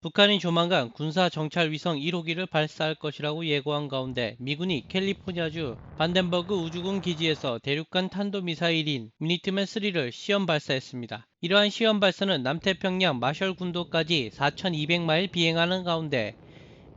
북한이 조만간 군사 정찰 위성 1호기를 발사할 것이라고 예고한 가운데 미군이 캘리포니아주 반덴버그 우주군 기지에서 대륙간 탄도미사일인 미니트맨 3를 시험 발사했습니다. 이러한 시험 발사는 남태평양 마셜 군도까지 4,200마일 비행하는 가운데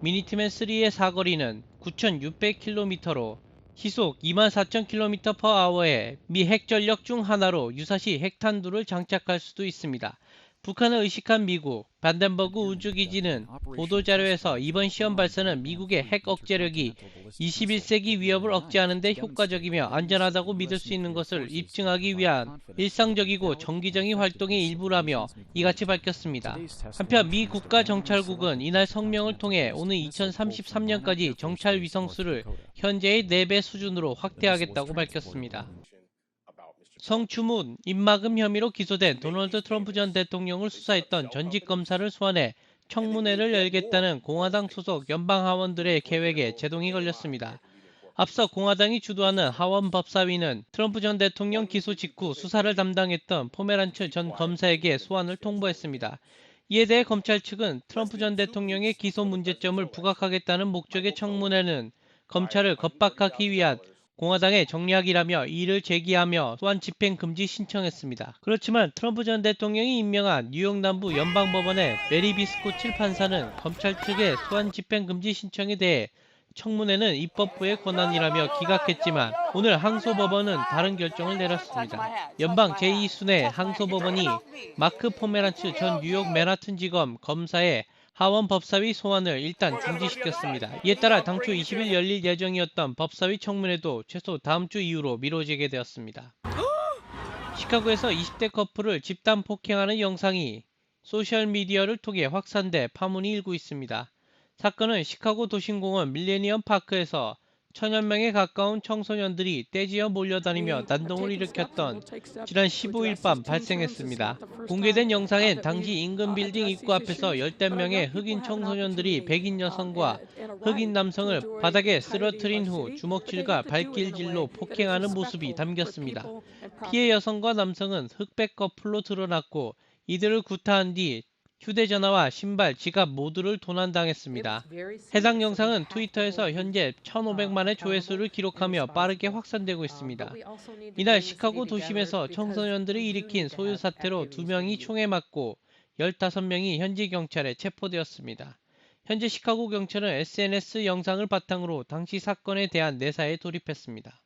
미니트맨 3의 사거리는 9,600km로 시속 24,000km/h의 미 핵전력 중 하나로 유사시 핵탄두를 장착할 수도 있습니다. 북한을 의식한 미국 반덴버그 우주기지는 보도자료에서 이번 시험 발사는 미국의 핵 억제력이 21세기 위협을 억제하는 데 효과적이며 안전하다고 믿을 수 있는 것을 입증하기 위한 일상적이고 정기적인 활동의 일부라며 이같이 밝혔습니다. 한편 미 국가정찰국은 이날 성명을 통해 오는 2033년까지 정찰 위성수를 현재의 4배 수준으로 확대하겠다고 밝혔습니다. 성추문, 입막음 혐의로 기소된 도널드 트럼프 전 대통령을 수사했던 전직 검사를 소환해 청문회를 열겠다는 공화당 소속 연방 하원들의 계획에 제동이 걸렸습니다. 앞서 공화당이 주도하는 하원 법사위는 트럼프 전 대통령 기소 직후 수사를 담당했던 포메란츠 전 검사에게 소환을 통보했습니다. 이에 대해 검찰 측은 트럼프 전 대통령의 기소 문제점을 부각하겠다는 목적의 청문회는 검찰을 겁박하기 위한 공화당의 정략이라며 이를 제기하며 소환 집행 금지 신청했습니다. 그렇지만 트럼프 전 대통령이 임명한 뉴욕 남부 연방법원의 메리 비스코칠 판사는 검찰 측의 소환 집행 금지 신청에 대해 청문회는 입법부의 권한이라며 기각했지만 오늘 항소법원은 다른 결정을 내렸습니다. 연방 제2순회 항소법원이 마크 포메란츠 전 뉴욕 맨하튼 지검 검사의 하원 법사위 소환을 일단 중지시켰습니다. 이에 따라 당초 20일 열릴 예정이었던 법사위 청문회도 최소 다음 주 이후로 미뤄지게 되었습니다. 시카고에서 20대 커플을 집단 폭행하는 영상이 소셜미디어를 통해 확산돼 파문이 일고 있습니다. 사건은 시카고 도심공원 밀레니엄 파크에서 천여 명에 가까운 청소년들이 떼지어 몰려다니며 난동을 일으켰던 지난 15일 밤 발생했습니다. 공개된 영상엔 당시 인근 빌딩 입구 앞에서 열댓 명의 흑인 청소년들이 백인 여성과 흑인 남성을 바닥에 쓰러뜨린 후 주먹질과 발길질로 폭행하는 모습이 담겼습니다. 피해 여성과 남성은 흑백 커플로 드러났고 이들을 구타한 뒤 휴대전화와 신발, 지갑 모두를 도난당했습니다. 해당 영상은 트위터에서 현재 1,500만의 조회수를 기록하며 빠르게 확산되고 있습니다. 이날 시카고 도심에서 청소년들이 일으킨 소유 사태로 2명이 총에 맞고 15명이 현지 경찰에 체포되었습니다. 현재 시카고 경찰은 SNS 영상을 바탕으로 당시 사건에 대한 내사에 돌입했습니다.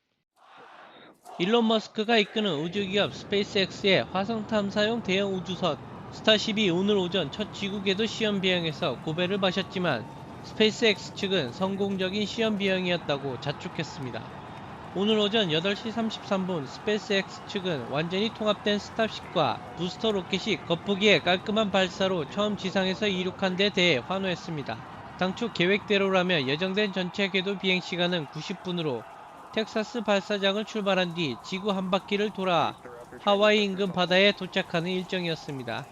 일론 머스크가 이끄는 우주기업 스페이스X의 화성 탐사용 대형 우주선 스타쉽이 오늘 오전 첫 지구 궤도 시험 비행에서 고배를 마셨지만 스페이스X 측은 성공적인 시험 비행이었다고 자축했습니다. 오늘 오전 8시 33분 스페이스X 측은 완전히 통합된 스타쉽과 부스터 로켓이 겉보기에 깔끔한 발사로 처음 지상에서 이륙한 데 대해 환호했습니다. 당초 계획대로라면 예정된 전체 궤도 비행 시간은 90분으로 텍사스 발사장을 출발한 뒤 지구 한 바퀴를 돌아 하와이 인근 바다에 도착하는 일정이었습니다.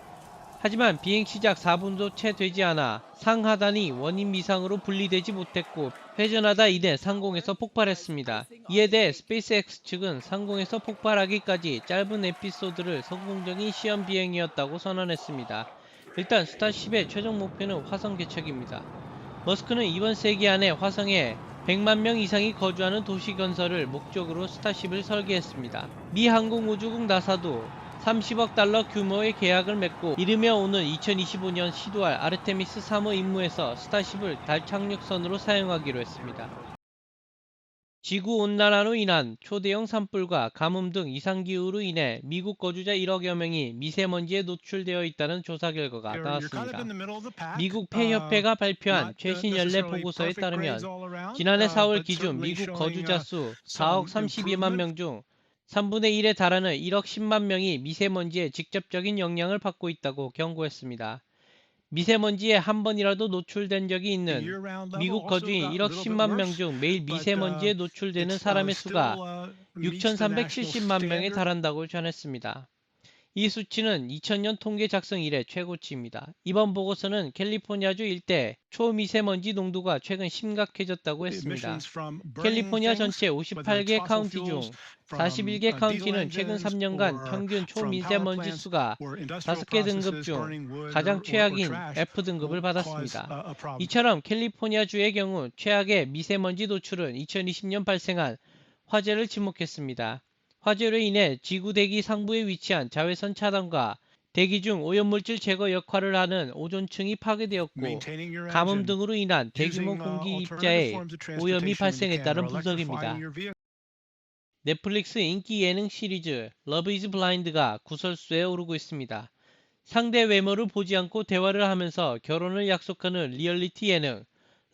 하지만 비행 시작 4분도 채 되지 않아 상하단이 원인 미상으로 분리되지 못했고 회전하다 이내 상공에서 폭발했습니다. 이에 대해 스페이스X 측은 상공에서 폭발하기까지 짧은 에피소드를 성공적인 시험 비행이었다고 선언했습니다. 일단 스타쉽의 최종 목표는 화성 개척입니다. 머스크는 이번 세기 안에 화성에 100만 명 이상이 거주하는 도시 건설을 목적으로 스타쉽을 설계했습니다. 미 항공우주국 나사도 30억 달러 규모의 계약을 맺고 이르며 오는 2025년 시도할 아르테미스 3호 임무에서 스타쉽을 달 착륙선으로 사용하기로 했습니다. 지구 온난화로 인한 초대형 산불과 가뭄 등 이상기후로 인해 미국 거주자 1억여 명이 미세먼지에 노출되어 있다는 조사 결과가 나왔습니다. 미국 폐협회가 발표한 최신 연례 보고서에 따르면 지난해 4월 기준 미국 거주자 수 4억 32만 명 중 3분의 1에 달하는 1억 10만 명이 미세먼지에 직접적인 영향을 받고 있다고 경고했습니다. 미세먼지에 한 번이라도 노출된 적이 있는 미국 거주인 1억 10만 명 중 매일 미세먼지에 노출되는 사람의 수가 6,370만 명에 달한다고 전했습니다. 이 수치는 2000년 통계 작성 이래 최고치입니다. 이번 보고서는 캘리포니아주 일대 초미세먼지 농도가 최근 심각해졌다고 했습니다. 캘리포니아 전체 58개 카운티 중 41개 카운티는 최근 3년간 평균 초미세먼지 수가 5개 등급 중 가장 최악인 F등급을 받았습니다. 이처럼 캘리포니아주의 경우 최악의 미세먼지 노출은 2020년 발생한 화재를 지목했습니다. 화재로 인해 지구 대기 상부에 위치한 자외선 차단과 대기 중 오염물질 제거 역할을 하는 오존층이 파괴되었고 가뭄 등으로 인한 대규모 공기 입자에 오염이 발생했다는 분석입니다. 넷플릭스 인기 예능 시리즈 러브 이즈 블라인드가 구설수에 오르고 있습니다. 상대 외모를 보지 않고 대화를 하면서 결혼을 약속하는 리얼리티 예능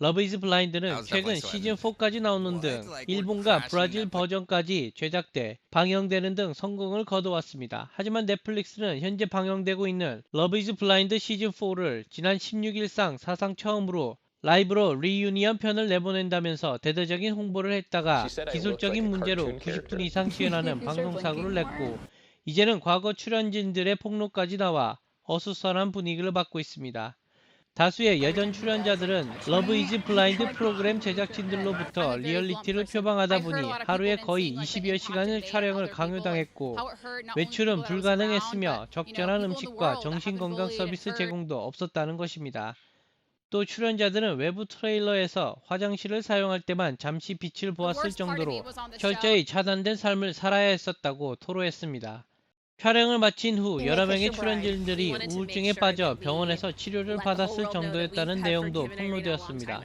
러브 이즈 블라인드는 최근 시즌 4까지 나오는 등 일본과 브라질 버전까지 제작돼 방영되는 등 성공을 거둬왔습니다. 하지만 넷플릭스는 현재 방영되고 있는 러브 이즈 블라인드 시즌 4를 지난 16일상 사상 처음으로 라이브로 리유니언 편을 내보낸다면서 대대적인 홍보를 했다가 기술적인 문제로 90분 이상 지연하는 방송사고를 냈고 이제는 과거 출연진들의 폭로까지 나와 어수선한 분위기를 받고 있습니다. 다수의 여전 출연자들은 러브 이즈 블라인드 프로그램 제작진들로부터 리얼리티를 표방하다 보니 하루에 거의 20여 시간을 촬영을 강요당했고 외출은 불가능했으며 적절한 음식과 정신건강 서비스 제공도 없었다는 것입니다. 또 출연자들은 외부 트레일러에서 화장실을 사용할 때만 잠시 빛을 보았을 정도로 철저히 차단된 삶을 살아야 했었다고 토로했습니다. 촬영을 마친 후 여러 명의 출연진들이 우울증에 빠져 병원에서 치료를 받았을 정도였다는 내용도 폭로되었습니다.